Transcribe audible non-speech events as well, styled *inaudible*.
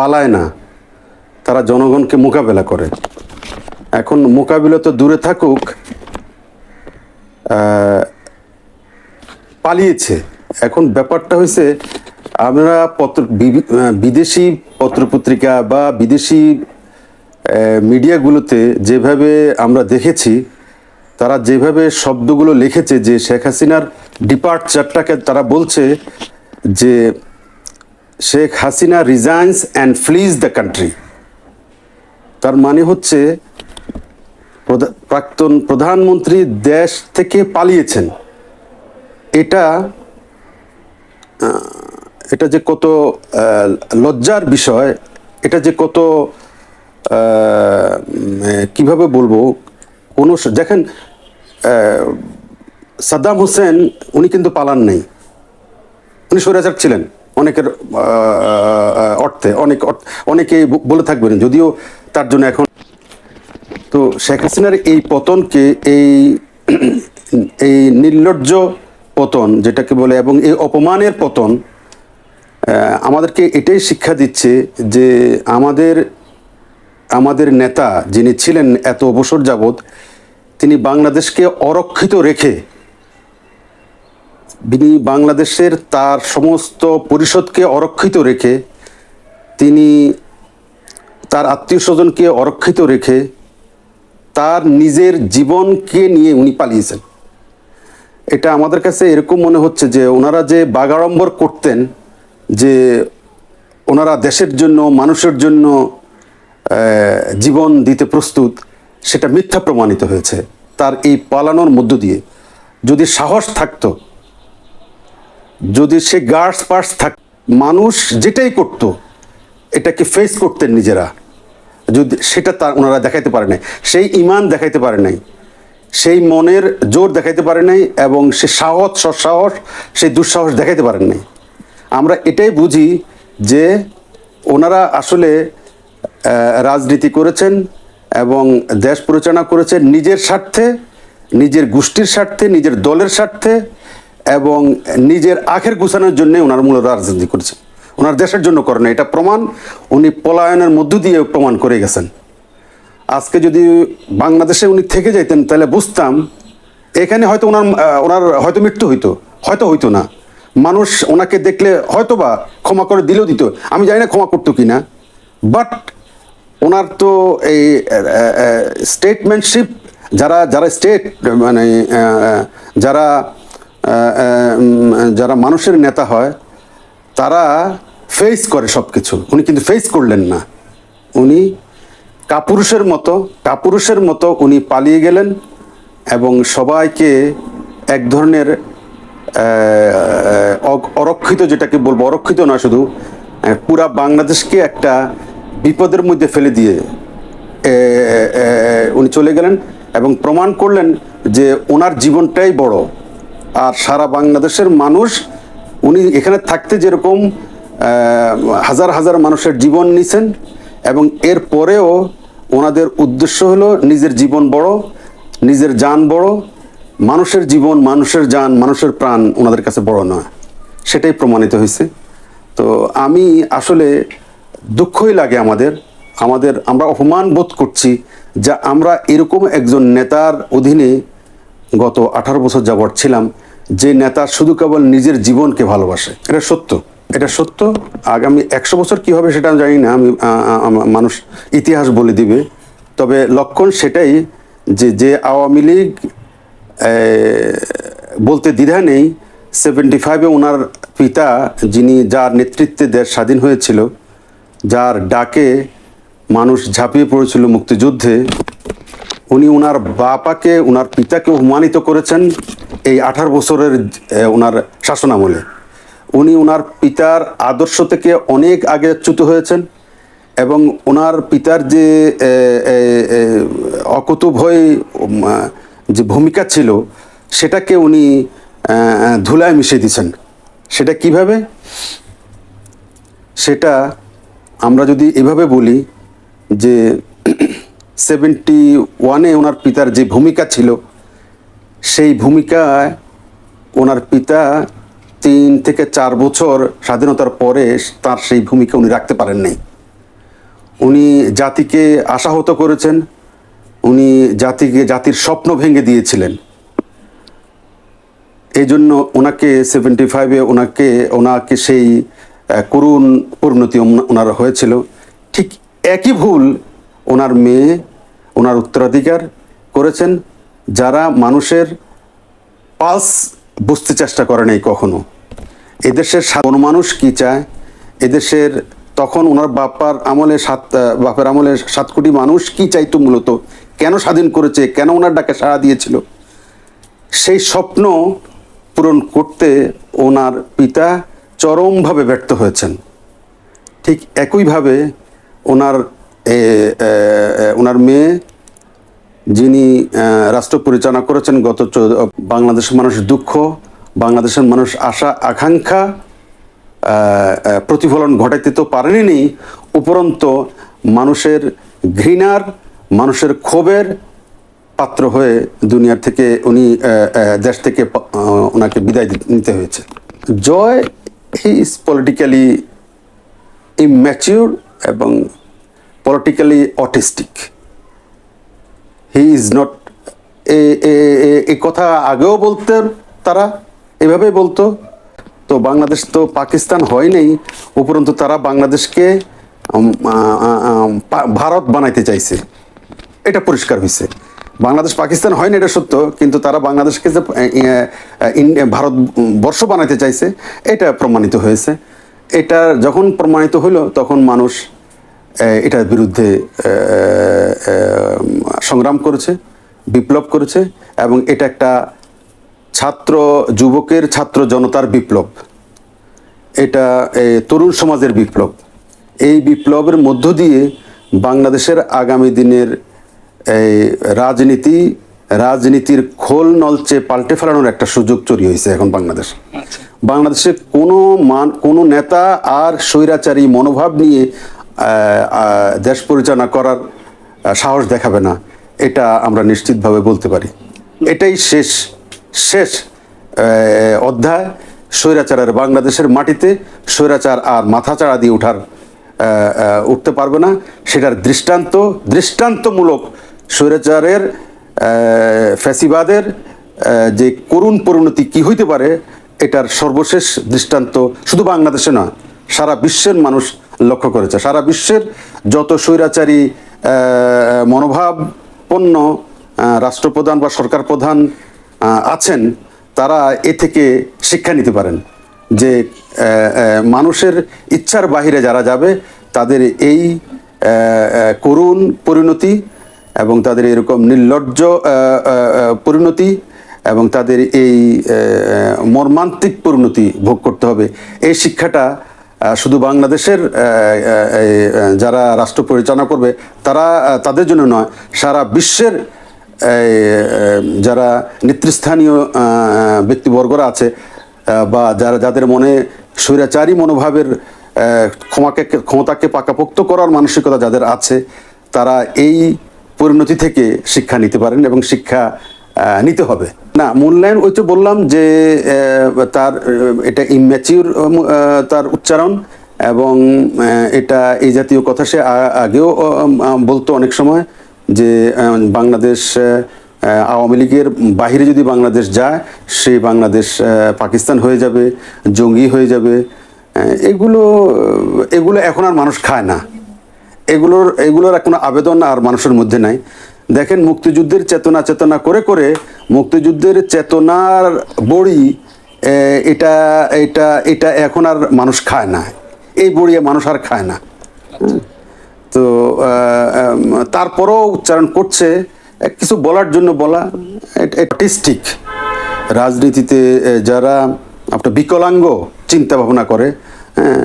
পালায় না, তারা জনগণকে মোকাবেলা করে। এখন মোকাবিলা তো দূরে থাকুক পালিয়েছে। এখন ব্যাপারটা হয়েছে, আমরা পত্র বিদেশি পত্রপত্রিকা বা বিদেশি মিডিয়াগুলোতে যেভাবে আমরা দেখেছি, তারা যেভাবে শব্দগুলো লিখেছে যে শেখ হাসিনার ডিপার্টচারটাকে তারা বলছে যে Sheikh Hasina resigns and flees the country তার মানে হচ্ছে প্রাক্তন প্রধানমন্ত্রী দেশ থেকে পালিয়েছেন। এটা এটা যে কত লজ্জার বিষয়, এটা যে কত কীভাবে বলব, কোনো দেখেন সাদ্দাম হোসেন উনি কিন্তু পালান নেই। উনি স্বৈরাচার ছিলেন। অনেকের অর্থে, অনেক অনেকেই বলে থাকবেন যদিও তার জন্য এখন। তো শেখ হাসিনার এই পতনকে, এই *clears throat* এই নির্লজ্জ পতন, যেটাকে বলে, এবং এই অপমানের পতন আমাদেরকে এটাই শিক্ষা দিচ্ছে যে আমাদের আমাদের নেতা যিনি ছিলেন এত অবসর যাবৎ, তিনি বাংলাদেশকে অরক্ষিত রেখে তিনি বাংলাদেশের তার সমস্ত পরিষদকে অরক্ষিত রেখে, তিনি তার আত্মীয় স্বজনকে অরক্ষিত রেখে তার নিজের জীবনকে নিয়ে উনি পালিয়েছেন। এটা আমাদের কাছে এরকম মনে হচ্ছে যে ওনারা যে বাগাড়ম্বর করতেন, যে ওনারা দেশের জন্য, মানুষের জন্য জীবন দিতে প্রস্তুত, সেটা মিথ্যা প্রমাণিত হয়েছে। তার এই পালানোর মধ্য দিয়ে যদি সাহস থাকতো যদি সে গার্ডস পার্টস থাক, মানুষ যেটাই করতো, এটাকে ফেস করতেন নিজেরা। যদি সেটা তার, ওনারা দেখাইতে পারে নাই। সেই ইমান দেখাইতে পারে নাই। সেই মনের জোর দেখাইতে পারে নাই এবং সে সাহস, সৎসাহস সেই দুঃসাহস দেখাইতে পারেন নাই। আমরা এটাই বুঝি যে ওনারা আসলে রাজনীতি করেছেন এবং দেশ পরিচালনা করেছেন নিজের স্বার্থে, নিজের গোষ্ঠীর স্বার্থে, নিজের দলের স্বার্থে এবং নিজের আখের গুছানোর জন্য ওনার মূল রাজনীতি করেছেন ওনার দেশের জন্য করেন এটা প্রমাণ। উনি পলায়নের মধ্য দিয়ে প্রমাণ করে গেছেন। আজকে যদি বাংলাদেশে উনি থেকে যাইতেন, তাহলে বুঝতাম, এখানে হয়তো ওনার ওনার হয়তো মৃত্যু হইতো, হয়তো হইতো না। মানুষ ওনাকে দেখলে হয়তো বা ক্ষমা করে দিলেও দিত। আমি জানি না ক্ষমা করতো কি না বাট ওনার তো এই স্টেটমেন্টশিপ যারা যারা স্টেট মানে যারা যারা মানুষের নেতা হয়, তারা ফেস করে সব কিছু উনি কিন্তু ফেস করলেন না। উনি কাপুরুষের মতো কাপুরুষের মতো উনি পালিয়ে গেলেন এবং সবাইকে এক ধরনের অরক্ষিত যেটাকে বলব, অরক্ষিত না শুধু পুরা বাংলাদেশকে একটা বিপদের মধ্যে ফেলে দিয়ে উনি চলে গেলেন এবং প্রমাণ করলেন যে ওনার জীবনটাই বড়। আর সারা বাংলাদেশের মানুষ, উনি এখানে থাকতে যেরকম হাজার হাজার মানুষের জীবন নিছেন এবং এর পরেও ওনাদের উদ্দেশ্য হলো নিজের জীবন বড়, নিজের যান বড়, মানুষের জীবন মানুষের যান, মানুষের প্রাণ ওনাদের কাছে বড় নয়। সেটাই প্রমাণিত হয়েছে। তো আমি আসলে দুঃখই লাগে আমাদের আমাদের আমরা অপমান বোধ করছি যা আমরা এরকম একজন নেতার অধীনে গত আঠারো বছর যাবৎ ছিলাম, যে নেতা শুধু কেবল নিজের জীবনকে ভালোবাসে। এটা সত্য। এটা সত্য। আগামী একশো বছর কি হবে সেটা আমি জানি না। আমি মানুষ ইতিহাস বলে দিবে। তবে লক্ষণ সেটাই যে যে আওয়ামী লীগ বলতে দ্বিধা নেই। সেভেন্টি ফাইভে ওনার পিতা, যিনি যার নেতৃত্বে দেশ স্বাধীন হয়েছিল, যার ডাকে মানুষ ঝাঁপিয়ে পড়েছিল মুক্তিযুদ্ধে উনি ওনার বাপাকে ওনার পিতাকে অপমানিত করেছেন এই আঠারো বছরের ওনার শাসনামলে। উনি ওনার পিতার আদর্শ থেকে অনেক আগে চ্যুত হয়েছেন এবং ওনার পিতার যে এ, অকুতুভয় যে ভূমিকা ছিল সেটাকে উনি ধুলায় মিশিয়ে দিয়েছেন। সেটা কীভাবে? সেটা আমরা যদি এভাবে বলি যে সেভেন্টি ওয়ানে ওনার পিতার যে ভূমিকা ছিল, সেই ভূমিকায় ওনার পিতা তিন থেকে চার বছর স্বাধীনতার পরে তার সেই ভূমিকা উনি রাখতে পারেন নাই উনি জাতিকে আশাহত করেছেন, উনি জাতিকে, জাতির স্বপ্ন ভেঙে দিয়েছিলেন। এই জন্য ওনাকে সেভেন্টি ফাইভে ওনাকে ওনাকে সেই করুণ পরিণতি ওনা- ওনার হয়েছিল। ঠিক একই ভুল ওনার মেয়ে ওনার উত্তরাধিকার করেছেন, যারা মানুষের পালস বুঝতে চেষ্টা করে নাই কখনো। এদেশের কোনো মানুষ কি চায়? এদেশের তখন ওনার বাপার আমলে সাত বাপের আমলে সাত কোটি মানুষ কি চাইতো মূলত? কেন স্বাধীন করেছে? কেন ওনার ডাকে সাড়া দিয়েছিল? সেই স্বপ্ন পূরণ করতে ওনার পিতা চরমভাবে ব্যর্থ হয়েছেন। ঠিক একইভাবে ওনার ওনার মেয়ে যিনি রাষ্ট্র পরিচালনা করেছেন গত বাংলাদেশের মানুষ দুঃখ, বাংলাদেশের মানুষ আশা, আকাঙ্ক্ষা প্রতিফলন ঘটাইতে তো পারেনি উপরন্ত মানুষের ঘৃণার, মানুষের ক্ষোভের পাত্র হয়ে দুনিয়ার থেকে উনি দেশ থেকে ওনাকে বিদায় নিতে হয়েছে। জয় ইজ পলিটিক্যালি ইম্যাচিউর এবং politically autistic he is not a কথা আগেও বলতেন তারা এভাবে বলতো। তো বাংলাদেশ তো পাকিস্তান হয়নি, উপরন্তু তারা বাংলাদেশকে ভারত বানাইতে চাইছে। এটা পরিষ্কার হয়েছে বাংলাদেশ পাকিস্তান হয়নি এটা সত্য, কিন্তু তারা বাংলাদেশকে যে ভারত বর্ষ বানাইতে চাইছে, এটা প্রমাণিত হয়েছে। এটা যখন প্রমাণিত হলো তখন মানুষ এটার বিরুদ্ধে সংগ্রাম করেছে বিপ্লব করেছে এবং এটা একটা ছাত্র যুবকের ছাত্র জনতার বিপ্লব। এটা তরুণ সমাজের বিপ্লব। এই বিপ্লবের মধ্য দিয়ে বাংলাদেশের আগামী দিনের এই রাজনীতি রাজনীতির খোল নলচে পাল্টে ফেলানোর একটা সুযোগ তৈরি হয়েছে এখন বাংলাদেশ। বাংলাদেশে কোনো মান কোনো নেতা আর স্বৈরাচারী মনোভাব নিয়ে দেশ পরিচালনা করার সাহস দেখাবে না। এটা আমরা নিশ্চিতভাবে বলতে পারি। এটাই শেষ শেষ অধ্যায়। স্বৈরাচারের বাংলাদেশের মাটিতে স্বৈরাচার আর মাথাচাড়া দিয়ে আহ, উঠতে পারবে না। সেটার দৃষ্টান্ত দৃষ্টান্তমূলক স্বৈরাচারের ফ্যাসিবাদের যে করুণ পরিণতি কি হইতে পারে এটার সর্বশেষ দৃষ্টান্ত শুধু বাংলাদেশে নয় সারা বিশ্বের মানুষ লক্ষ্য করেছে। সারা বিশ্বের যত স্বৈরাচারী আহ, আহ, রাষ্ট্রপ্রধান বা সরকার প্রধান আছেন তারা এ থেকে শিক্ষা নিতে পারেন যে মানুষের ইচ্ছার বাহিরে যারা যাবে তাদের এই করুণ পরিণতি এবং তাদের এরকম নির্লজ্জ পরিণতি এবং তাদের এই মর্মান্তিক পরিণতি ভোগ করতে হবে। এই শিক্ষাটা শুধু বাংলাদেশের যারা রাষ্ট্র পরিচালনা করবে, তারা তাদের জন্য নয়, সারা বিশ্বের যারা নেতৃস্থানীয় ব্যক্তিবর্গরা আছে বা যারা, যাদের মনে স্বৈরাচারী মনোভাবের ক্ষমাকে, ক্ষমতাকে পাকাপোক্ত করার মানসিকতা যাদের আছে, তারা এই পরিণতি থেকে শিক্ষা নিতে পারেন এবং শিক্ষা নিতে হবে। না, মূল্যায়ন ওই তো বললাম যে তার এটা ইম্যাচিউর তার উচ্চারণ এবং এটা এই জাতীয় কথা সে আগেও বলতো অনেক সময় যে বাংলাদেশ আওয়ামী লীগের বাহিরে যদি বাংলাদেশ যায়, সেই বাংলাদেশ পাকিস্তান হয়ে যাবে, জঙ্গি হয়ে যাবে। এগুলো এগুলো এখন আর মানুষ খায় না। এগুলোর এগুলোর কোনো আবেদন আর মানুষের মধ্যে নাই। দেখেন মুক্তিযুদ্ধের চেতনা চেতনা করে করে মুক্তিযুদ্ধের চেতনার বড়ি এটা এটা এটা এখন আর মানুষ খায় না। এই বড়ি মানুষ আর খায় না। তো তারপরও উচ্চারণ করছে কিছু বলার জন্য বলা অটিস্টিক রাজনীতিতে যারা আপনার বিকলাঙ্গ চিন্তা ভাবনা করে হ্যাঁ